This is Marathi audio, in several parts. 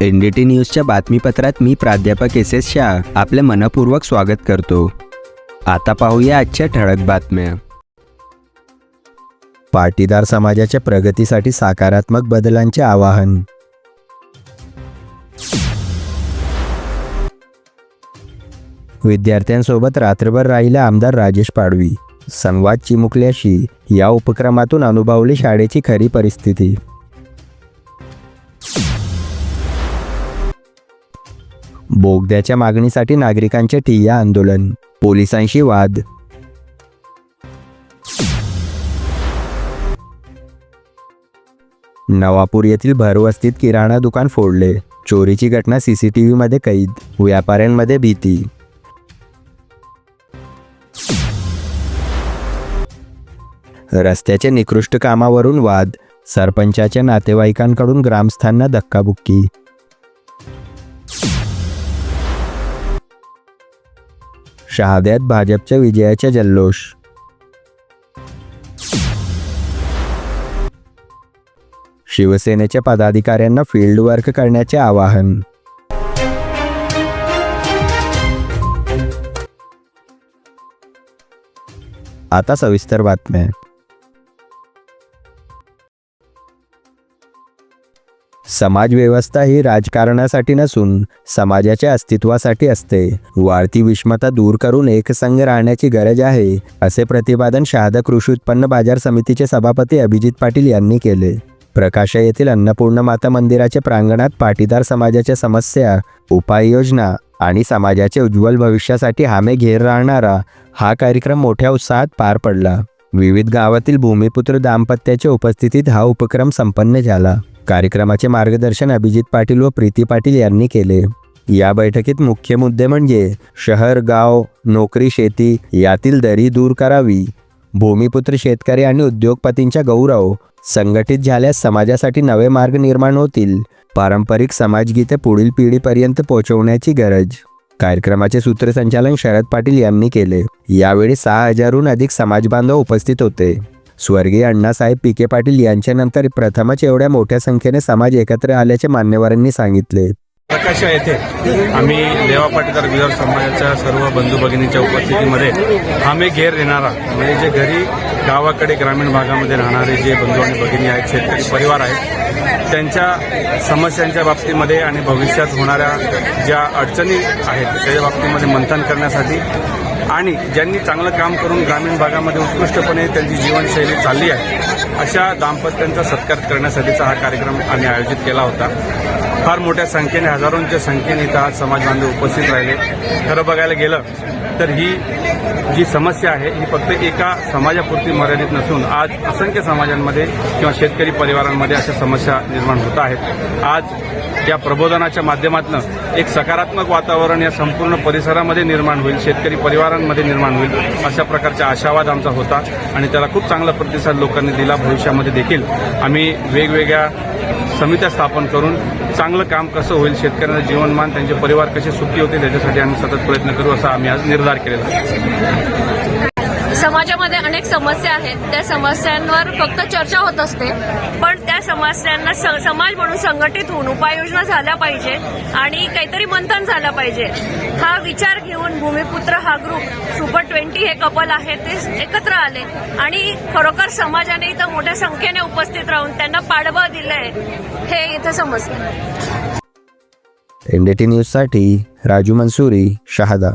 एन डी टी न्यूजच्या बातमीपत्रात मी प्राध्यापक एस एस शाह आपले मनपूर्वक स्वागत करतो. आता पाहूया आजच्या ठळक बातम्या. पाटीदार समाजाच्या प्रगतीसाठी सकारात्मक बदलांचे आवाहन. विद्यार्थ्यांसोबत रात्रभर राहिला आमदार राजेश पाडवी. संवाद चिमुकल्याशी या उपक्रमातून अनुभवली शाळेची खरी परिस्थिती. बोगद्याच्या मागणीसाठी नागरिकांचे ठिय्या आंदोलन पोलिसांशी वाद. नवापूर येथील भरवस्तीत किराणा दुकान फोडले. चोरीची घटना सीसीटीव्ही मध्ये कैद व्यापाऱ्यांमध्ये भीती. रस्त्याच्या निकृष्ट कामावरून वाद सरपंचाच्या नातेवाईकांकडून ग्रामस्थांना धक्काबुक्की. शहाद्यात भाजपच्या विजयाच्या जल्लोष. शिवसेनेच्या पदाधिकाऱ्यांना फील्ड वर्क करण्याचे आवाहन. आता सविस्तर बातम्या. समाजव्यवस्था ही राजकारणासाठी नसून समाजाच्या अस्तित्वासाठी असते. वाढती विषमता दूर करून एकसंघ राहण्याची गरज आहे असे प्रतिपादन शहादा कृषी उत्पन्न बाजार समितीचे सभापती अभिजित पाटील यांनी केले. प्रकाशा येथील अन्नपूर्ण माता मंदिराच्या प्रांगणात पाटीदार समाजाच्या समस्या उपाययोजना आणि समाजाच्या उज्ज्वल भविष्यासाठी हामे घेर राहणारा हा कार्यक्रम मोठ्या उत्साहात पार पडला. विविध गावातील भूमिपुत्र दाम्पत्याच्या उपस्थितीत हा उपक्रम संपन्न झाला. कार्यक्रमाचे मार्गदर्शन अभिजित पाटील व प्रीती पाटील यांनी केले. या बैठकीत मुख्य मुद्दे म्हणजे शहर गाव नोकरी शेती यातील दरी दूर करावी. भूमिपुत्र शेतकरी आणि उद्योगपतींचा गौरव संघटित झाल्यास समाजासाठी नवे मार्ग निर्माण होतील. पारंपरिक समाजगीते पुढील पिढीपर्यंत पोहोचवण्याची गरज. कार्यक्रमाचे सूत्रसंचालन शरद पाटील यांनी केले. यावेळी सहा हजारहून अधिक समाजबांधव उपस्थित होते. स्वर्गीय अण्णासाहेब पिके पाटील यांच्यानंतर प्रथमच एवढ्या मोठ्या संख्येने समाज एकत्र आल्याचे मान्यवरांनी सांगितले. प्रकाशा येथे आम्ही देवा पाटीदार विदर्भ समाजाच्या सर्व बंधू भगिनीच्या उपस्थितीमध्ये आम्ही घेर देणारा म्हणजे जे घरी गावाकडे ग्रामीण भागामध्ये राहणारे जे बंधू आणि भगिनी आहेत शेतकरी परिवार आहेत त्यांच्या समस्यांच्या बाबतीमध्ये आणि भविष्यात होणाऱ्या ज्या अडचणी आहेत त्याच्या बाबतीमध्ये मंथन करण्यासाठी आणि ज्यांनी चांगलं काम करून ग्रामीण भागामध्ये उत्कृष्टपणे त्यांची जीवनशैली चालली आहे अशा दाम्पत्यांचा सत्कार करण्यासाठीचा हा कार्यक्रम आम्ही आयोजित केला होता. फार मोठ्या संख्येने हजारोंच्या संख्येने इथं आज समाज बांधव उपस्थित राहिले. खरं बघायला गेलं तर ही जी समस्या आहे ही फक्त एका समाजापुरती मर्यादित नसून आज असंख्य समाजांमध्ये किंवा शेतकरी परिवारांमध्ये अशा समस्या निर्माण होत आहेत. आज या प्रबोधनाच्या माध्यमातून एक सकारात्मक वातावरण या संपूर्ण परिसरामध्ये निर्माण होईल शेतकरी परिवारांमध्ये निर्माण होईल अशा प्रकारचा आशावाद आमचा होता आणि त्याला खूप चांगला प्रतिसाद लोकांनी दिला. भविष्यामध्ये देखील आम्ही वेगवेगळ्या समित्या स्थापन करून चांगलं काम कसं होईल शेतकऱ्यांचं जीवनमान त्यांचे परिवार कसे सुखी होतील याच्यासाठी आम्ही सतत प्रयत्न करू असा आम्ही आज निर्धार केलेला आहे. समाजामध्ये अनेक समस्या आहेत. त्या समस्यांवर फक्त चर्चा होत असते. पण त्या समस्यांना समाज म्हणून संघटित होऊन उपाययोजना झाल्या पाहिजे आणि काहीतरी मंथन झालं पाहिजे. हा विचार घेऊन भूमिपुत्र हा ग्रुप सुपर ट्वेंटी हे कपल आहे ते एकत्र आले. आणि खरोखर समाजाने इथं मोठ्या संख्येने उपस्थित राहून त्यांना पाडवं दिलंय हे इथं समजतं. एनडीटी न्यूजसाठी राजू मंसुरी शहादा.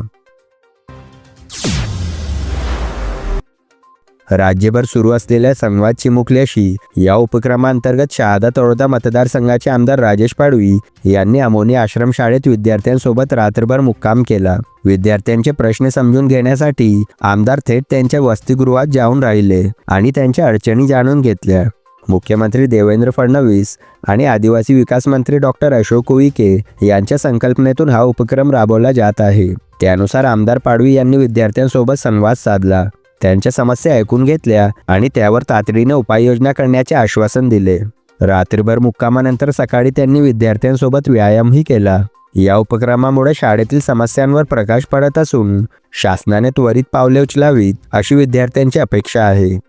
राज्यभर सुरू असलेल्या संवाद चिमुकल्याशी या उपक्रमांतर्गत शहादा तळोदा मतदारसंघाचे आमदार राजेश पाडवी यांनी अमोनी आश्रमशाळेत विद्यार्थ्यांसोबत रात्रभर मुक्काम केला. विद्यार्थ्यांचे प्रश्न समजून घेण्यासाठी आमदार थेट त्यांच्या वसतिगृहात जाऊन राहिले आणि त्यांच्या अडचणी जाणून घेतल्या. मुख्यमंत्री देवेंद्र फडणवीस आणि आदिवासी विकास मंत्री डॉक्टर अशोक उईके यांच्या संकल्पनेतून हा उपक्रम राबवला जात आहे. त्यानुसार आमदार पाडवी यांनी विद्यार्थ्यांसोबत संवाद साधला. त्यांच्या समस्या ऐकून घेतल्या आणि त्यावर तातडीने उपाययोजना करण्याचे आश्वासन दिले. रात्रभर मुक्कामानंतर सकाळी त्यांनी विद्यार्थ्यांसोबत व्यायामही केला. या उपक्रमामुळे शाळेतील समस्यांवर प्रकाश पडत असून शासनाने त्वरित पावले उचलावीत अशी विद्यार्थ्यांची अपेक्षा आहे.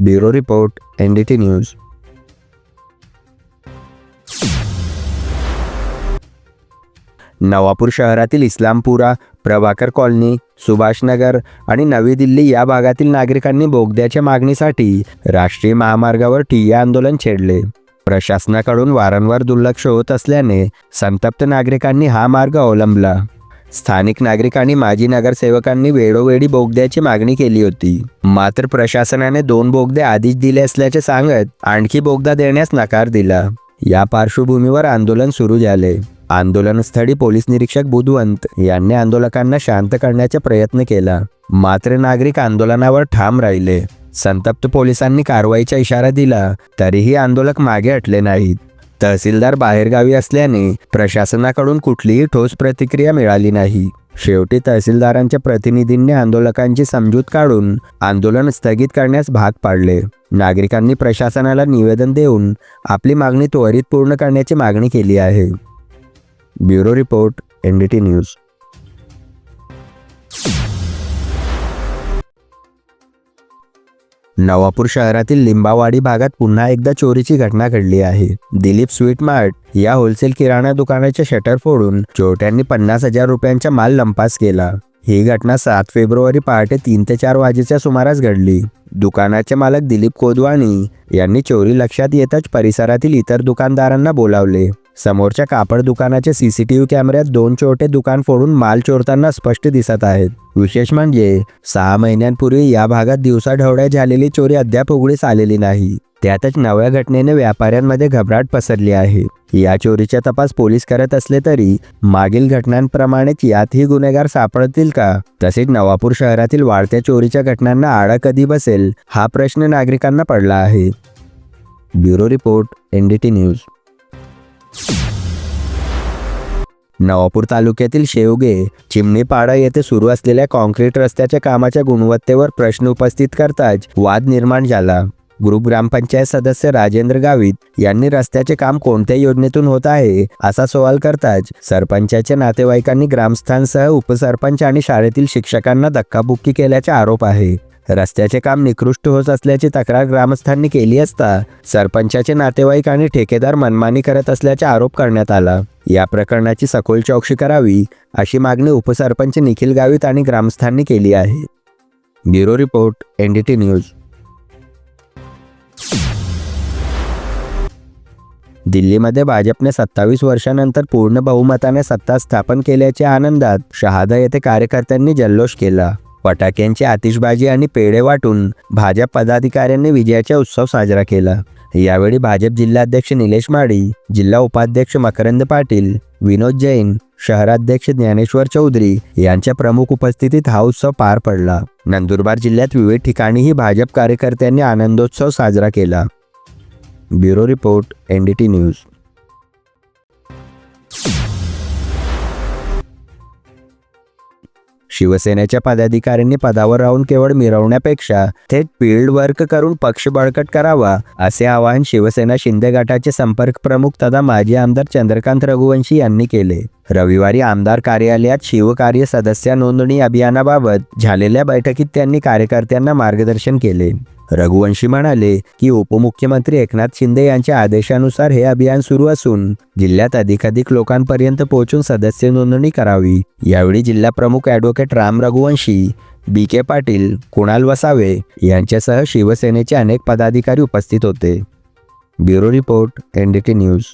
Bureau report N D T news. Navapur शहरातील इस्लामपुरा प्रभाकर कॉलनी सुभाषनगर आणि नवी दिल्ली या भागातील नागरिकांनी बोगद्याच्या मागणीसाठी राष्ट्रीय महामार्गावर ठिय्या आंदोलन छेडले. प्रशासनाकडून वारंवार दुर्लक्ष होत असल्याने संतप्त नागरिकांनी हा मार्ग अवलंबला. स्थानिक नागरिकांनी माजी नगरसेवकांनी वेळोवेळी बोगद्याची मागणी केली होती. मात्र प्रशासनाने दोन बोगदे आधीच दिले असल्याचे सांगत आणखी बोगदा देण्यास नकार दिला. या पार्श्वभूमीवर आंदोलन सुरू झाले. आंदोलनस्थळी पोलीस निरीक्षक बुधवंत यांनी आंदोलकांना शांत करण्याचा प्रयत्न केला. मात्र नागरिक आंदोलनावर ठाम राहिले. संतप्त पोलिसांनी कारवाईचा इशारा दिला. तरीही आंदोलक मागे हटले नाहीत. तहसीलदार बाहेरगावी असल्याने प्रशासनाकडून कुठलीही ठोस प्रतिक्रिया मिळाली नाही. शेवटी तहसीलदारांच्या प्रतिनिधींनी आंदोलकांची समजूत काढून आंदोलन स्थगित करण्यास भाग पाडले. नागरिकांनी प्रशासनाला निवेदन देऊन आपली मागणी त्वरित पूर्ण करण्याची मागणी केली आहे. Bureau report NDT news. Navapur शहरातील लिंबावाडी भागात पुन्हा एकदा चोरीची घटना घडली आहे. दिलीप स्वीट मार्ट या होलसेल किराणा दुकानाचे शटर फोडून चोरट्यांनी पन्नास हजार रुपयांचा माल लंपास केला. ही घटना सात फेब्रुवारी पहाटे तीन ते चार वाजेच्या सुमारास घडली. दुकानाचे मालक दिलीप कोदवानी यांनी चोरी लक्षात येताच परिसरातील इतर दुकानदारांना बोलावले. समोरच्या कापड दुकानाचे सीसीटीव्ही कॅमेऱ्यात दोन चोरटे दुकान फोडून माल चोरताना स्पष्ट दिसत आहेत. विशेष म्हणजे सहा महिन्यांपूर्वी या भागात दिवसाढवळ्या झालेली चोरी अद्याप उघडीस आलेली नाही. त्यातच नव्या घटनेने व्यापाऱ्यांमध्ये घबराट पसरली आहे. या चोरीचा तपास पोलीस करत असले तरी मागील घटनांप्रमाणेच यातही गुन्हेगार सापडतील का? तसेच नवापूर शहरातील वाढत्या चोरीच्या घटनांना आळा कधी बसेल? हा प्रश्न नागरिकांना पडला आहे. Bureau report NDT news. Navapur तालुक्यातील शेवगे चिमणीपाडा येथे सुरू असलेल्या कॉन्क्रीट रस्त्याच्या कामाच्या गुणवत्तेवर प्रश्न उपस्थित करताच वाद निर्माण झाला. ग्रुप ग्रामपंचायत सदस्य राजेंद्र गावित यांनी रस्त्याचे काम कोणत्या योजनेतून होत आहे असा सवाल करताच सरपंचाच्या नातेवाईकांनी ग्रामस्थांसह उपसरपंच आणि शाळेतील शिक्षकांना धक्काबुक्की केल्याचा आरोप आहे. रस्त्याचे काम निकृष्ट होत असल्याची तक्रार ग्रामस्थांनी केली असता सरपंचाचे नातेवाईक आणि ठेकेदार मनमानी करत असल्याचा आरोप करण्यात आला. या प्रकरणाची सखोल चौकशी करावी अशी मागणी उपसरपंच निखिल गावित आणि ग्रामस्थांनी केली आहे. Bureau report NDT news. दिल्लीमध्ये भाजपने सत्तावीस वर्षानंतर पूर्ण बहुमताने सत्ता स्थापन केल्याच्या आनंदात शहादा येथे कार्यकर्त्यांनी जल्लोष केला. फटाक्यांची आतिषबाजी आणि पेढे वाटून भाजप पदाधिकाऱ्यांनी विजयाचा उत्सव साजरा केला. यावेळी भाजप जिल्हाध्यक्ष निलेश माळी जिल्हा उपाध्यक्ष मकरंद पाटील विनोद जैन शहराध्यक्ष ज्ञानेश्वर चौधरी यांच्या प्रमुख उपस्थितीत हा उत्सव पार पडला. नंदुरबार जिल्ह्यात विविध ठिकाणीही भाजप कार्यकर्त्यांनी आनंदोत्सव साजरा केला. Bureau report NDT news. शिवसेनेच्या पदाधिकाऱ्यांनी पदावर राहून केवळ मिरवण्यापेक्षा थेट फील्ड वर्क करून पक्ष बळकट करावा असे आवाहन शिवसेना शिंदे गटाचे संपर्क प्रमुख तथा माजी आमदार चंद्रकांत रघुवंशी यांनी केले. रविवारी आमदार कार्यालयात शिवकार्य सदस्य नोंदणी अभियानाबाबत झालेल्या बैठकीत त्यांनी कार्यकर्त्यांना मार्गदर्शन केले. रघुवंशी म्हणाले की उपमुख्यमंत्री एकनाथ शिंदे यांच्या आदेशानुसार हे अभियान सुरू असून जिल्ह्यात अधिकाधिक लोकांपर्यंत पोहोचून सदस्य नोंदणी करावी. यावेळी जिल्हा प्रमुख advocate Ram Raghuvanshi B K Patil Kunal Vasave यांच्यासह शिवसेनेचे अनेक पदाधिकारी उपस्थित होते. Bureau report NDT news.